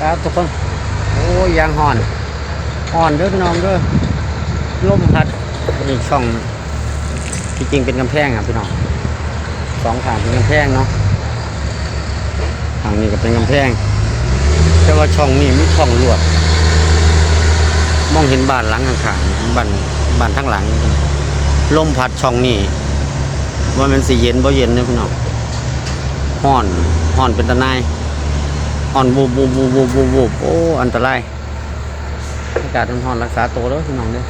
ครับทุกคน โอ้ยางห่อนห่อนเด้อพี่น้องเด้อลมพัดนี่ช่องที่จริงเป็นกำแพงครับพี่น้องสองทางเป็นกำแพงเนาะทางนี้ก็เป็นกำแพง แต่ว่าช่องนี้มีช่องลวด มองเห็นบ้านหลังข้างๆบ้านบ้านทั้งหลังลมพัดช่องนี้ว่ามันสีเย็นบ่เย็นเนี่ยพี่น้องห่อนห่อนเป็นตะนาย ห่อนบูบบูบบูบบูบบูบูโอ้ อันตราย อากาศร้อนรักษาตัวแล้วพี่น้องเด้อ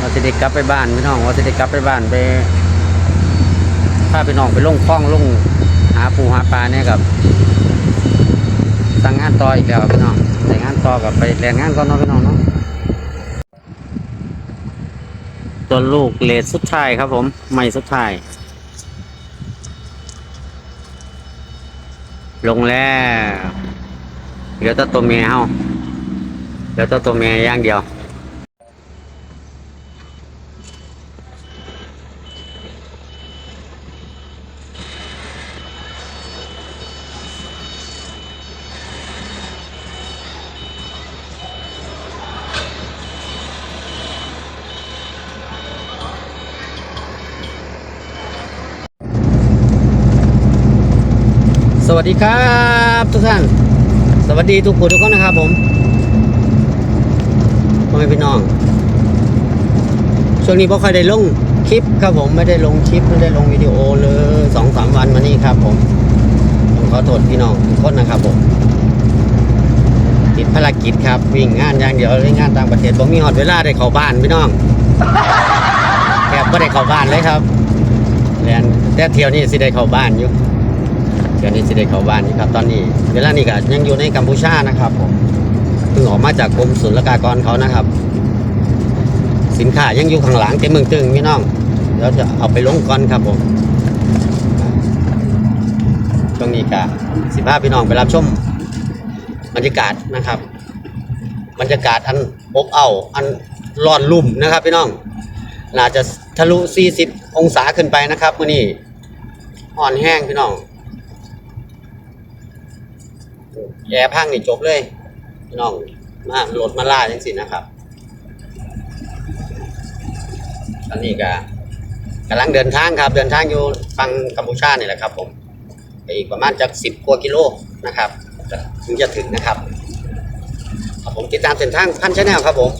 ว่าจะได้กลับไปบ้านพี่น้องว่าจะได้กลับไปบ้านไปพาพี่น้องไปลงคล้องลงหาปูหาปลาเนี่ยกับสั่งงานต่ออีกแล้วพี่น้องแต่งงานต่อกับไปแรงงานก่อนเนาะพี่น้องเนาะตัวลูกเลดสุดท้ายครับผม ไม่สุดท้าย ลงแล้วเหลือแต่ตัวเมียเฮาเหลือแต่ตัวเมียอย่างเดียว สวัสดีครับทุกท่าน สวัสดีทุกคนทุกคนนะครับผมพ่อแม่พี่น้อง ช่วงนี้พ่ค่อยได้ลงคลิปครับผมไม่ได้ลงคลิปไม่ได้ลงวิดีโอเลยสองสามวันมานี่ครับผมผมขอโทษพี่น้องทุกคนนะครับผมติดภารกิจครับวิ่งงานอย่างเดียวเลยงานต่างประเทศผมมีหอดเวลาได้เข้าบ้านพี่น้องแอบไม่ได้เข้าบ้านเลยครับแลนแต่เที่ยวนี้สิได้เข้าบ้านอยู่ เดี๋ยวนี้สิได้เข้าบ้านนี่ครับตอนนี้เวลานี้ก็ยังอยู่ในกัมพูชานะครับผมเพิ่งออกมาจากกรมศุลกากรเขานะครับ สินค้ายังอยู่ข้างหลังเต็มเมืองตึงพี่น้องเดี๋ยวจะเอาไปลงก่อนครับผมช่วงนี้ก็สิบห้าพี่น้องไปรับชมบรรยากาศนะครับ บรรยากาศอันอบเอาวอันร้อนลุ่มนะครับพี่น้องน่าจะทะลุ 40 องศาขึ้นไปนะครับมื่อนี้อ่อนแห้งพี่น้อง แอร์พังนี่จบเลยพี่น้องมาโหลดมาล่าจังสินะครับตอนนี้ก็กำลังเดินทางครับ เดินทางอยู่ฟังกัมพูชานี่แหละครับผมไปอีกประมาณจากสิบกว่ากิโลนะครับถึงจะถึงนะครับครับผมติดตามเส้นทางพันชแนลครับผม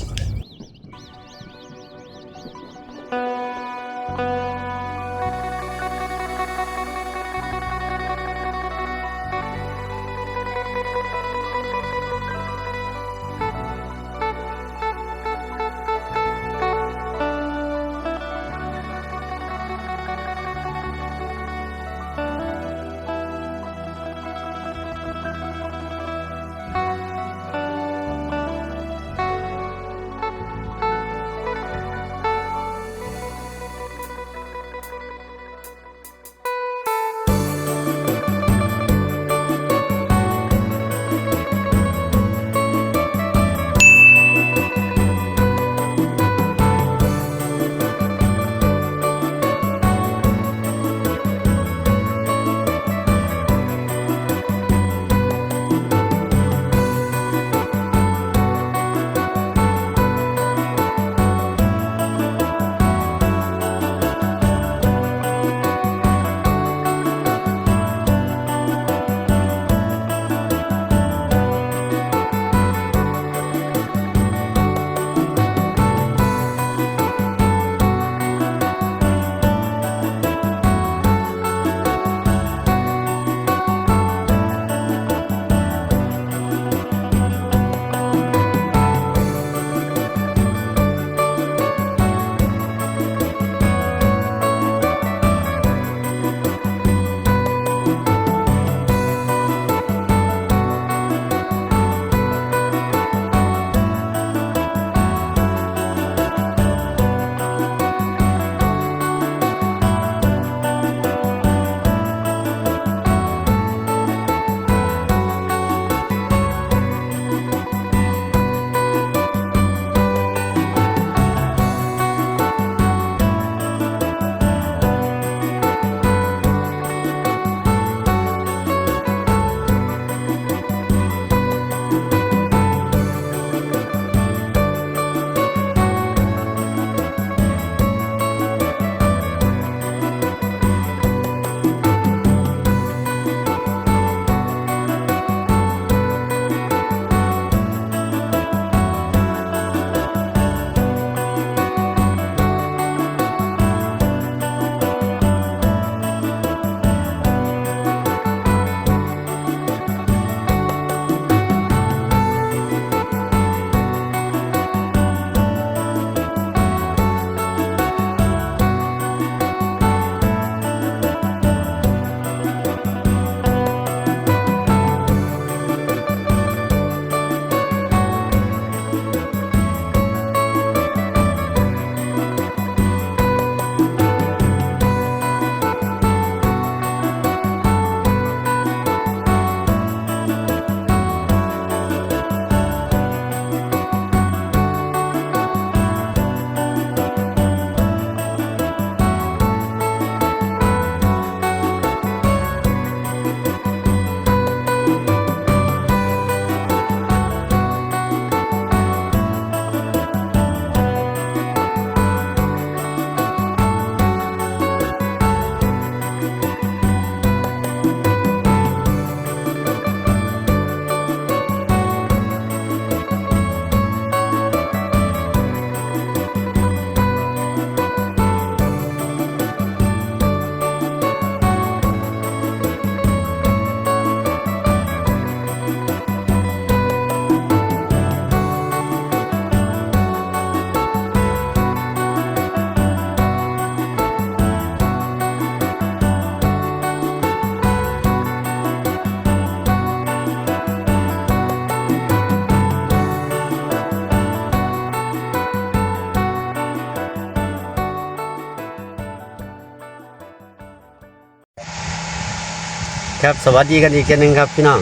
ครับสวัสดีกันอีกเทื่นึงครับพี่น้อง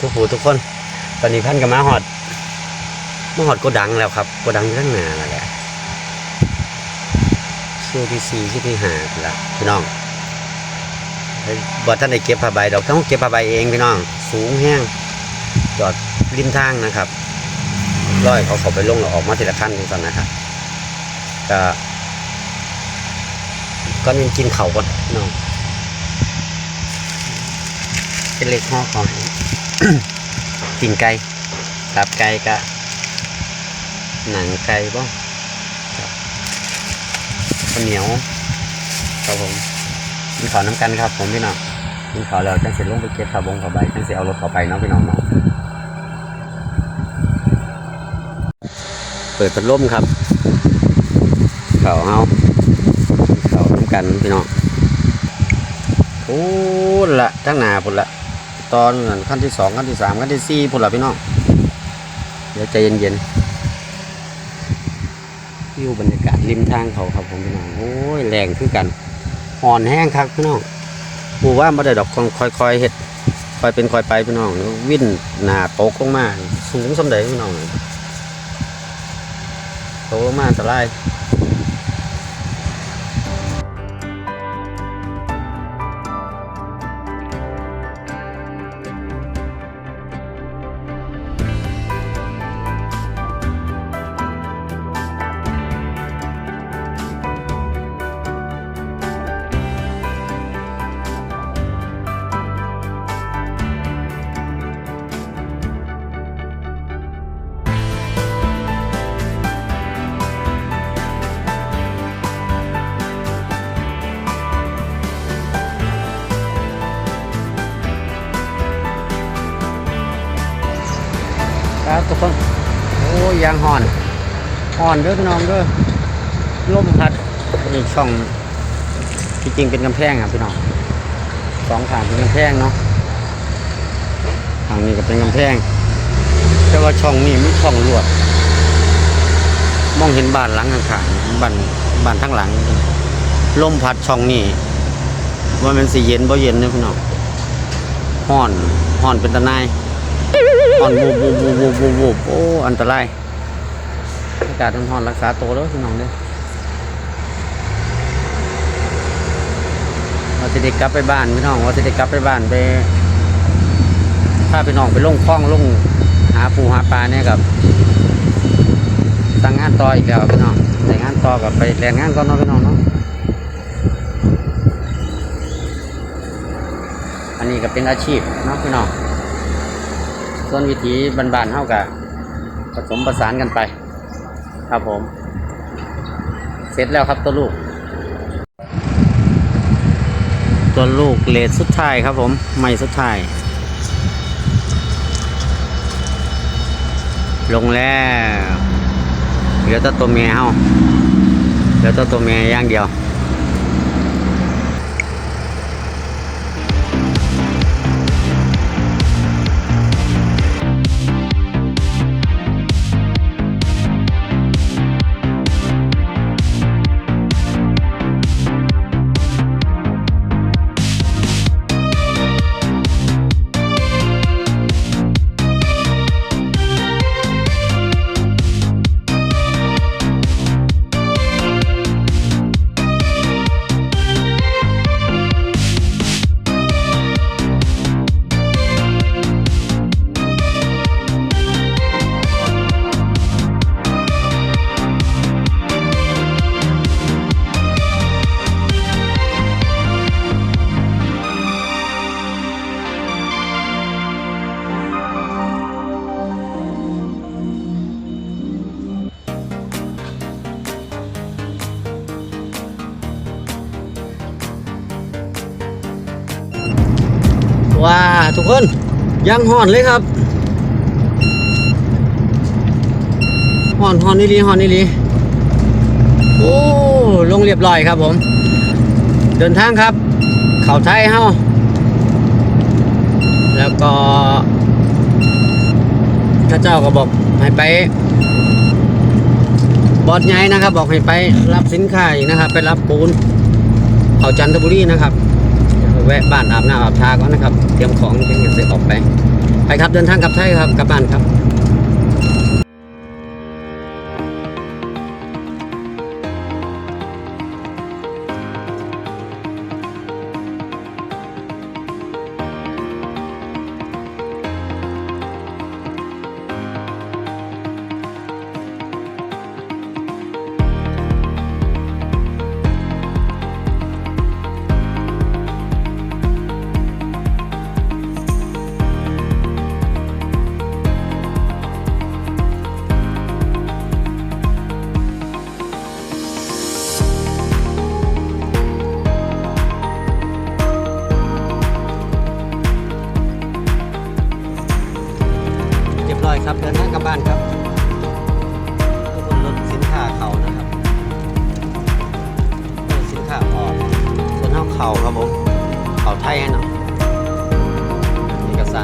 ทุกผู้ทุกคนตอนนี้พันกับมาหอดมาหอดโกดังแล้วครับโกดังอยู่ข้งหน้านั่นแหละช่วงที่สี่ช่วงที่ห้าล้วพี่น้องบอท่านได้เก็บผ้าใบดอกต้องเก็บผ้าใบเองพี่น้อง สูงแห้งจอดริมทางนะครับร้อยเขาเขาไปลงแล้วออกมาทีละขั้นทุกท่านนะครับก็ก็ยังกินเข่าก่อนน้อง เป็นเล็กห่อของกินไก่ตับไก่กะหนังไก่บ้างข้าวเหนียวครับผมกินข้าวน้ำกันครับ ผมพี่น้องกินข้าวแล้วจังเสร็จลงไปเก็บขาวบงขาวใบจังเสร็จเอารถข้าไปเนาะพี่น้องเนาะเปิดพัดลมครับข้าวเฮาข้าวน้ำกันพี่น้องโอ้ละทั้งหนาพุ่นละ ตอนขั้นที่สองขั้นที่สามขั้นที่สี่พุ่นละพี่น้องเดี๋ยวใจเย็นๆวิวบรรยากาศริมทางเขาครับผมพี่น้องโอ้ยแรงคือกันห่อนแห้งครับพี่น้องปูว่าบ่ได้ดอกค่อยๆเห็ดค่อยเป็นค่อยไปพี่น้องวิ่นหนาโตกลงมาสูงสำเร็จพี่น้องโตลงมาอันตรายครั ห่อนเด้อพี่น้องเด้อลมพัดนี่ช่องที่จริงเป็นกำแพงครับพี่น้องสองทางเป็นกำแพงเนาะทางนี้ก็เป็นกำแพง แต่ว่าช่องนี้มีช่องลวด มองเห็นบ้านหลังข้างๆบ้านบ้านทั้งหลังลมพัดช่องนี้ว่ามันสีเย็นบ่เย็นเด้อพี่น้องห่อนห่อนเป็นตะนายอ่อนบูบบูบบูบบูบบูบบูบโอ้อันตราย อากาศร้อนๆรักษาตัวแล้วพี่น้องเด้อว่าจะได้กลับไปบ้านพี่น้องว่าจะได้กลับไปบ้านไปถ้าพี่น้องไปลงคล้องลงหาปูหาปลาเนี่ยกับตั้งงานต่ออีกแล้วพี่น้องแต่งงานต่อกับไปแรงงานก่อนเนาะพี่น้องเนาะอันนี้ก็เป็นอาชีพนะพี่น้องส่วนวิธีบานๆเท่ากับผสมประสานกันไป ครับผม เสร็จแล้วครับตัวลูก ตัวลูกเลดสุดท้ายครับผมไม่สุดท้าย ลงแล้วเหลือแต่ตัวเมียเฮาเหลือแต่ตัวเมียอย่างเดียว ยังห่อนเลยครับห่อนห่อนนี่ลีห่อนนี่ลีโอ้ลงเรียบร้อยครับผม เดินทางครับ เขาไทยเฮาแล้วก็ข้าเจ้าก็บอกให้ไป บอดใหญ่นะครับ บอกให้ไปรับสินค้าอีกนะครับ ไปรับปูนเขาจันทบุรีนะครับแวะบ้านอาบน้ำอาบทาก่อนนะครับ เตรียมของเตรียมเงิ นซื้อออกไป ไปครับเดินทางกลับไทยครับกลับบ้านครับ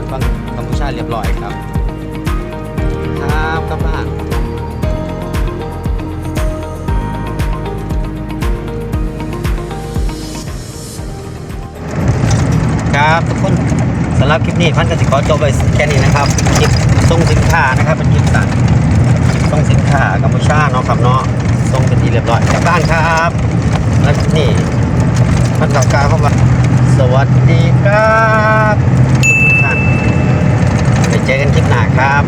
เอกสารฟังกัมพูชาเรียบร้อยครับ ครับกลับบ้านครับทุกคนสำหรับคลิปนี้พันก็จะขอจบไปแค่นี้นะครับคลิปส่งสินค้านะครับเป็นคลิปสั่งคลิปส่งสินค้ากัมพูชาเนาะครับเนาะส่งเป็นที่เรียบร้อยกลับบ้านครับและนี่พันกล่าวกาเข้ามาสวัสดีครับ เจอกันคลิปหน้าครับ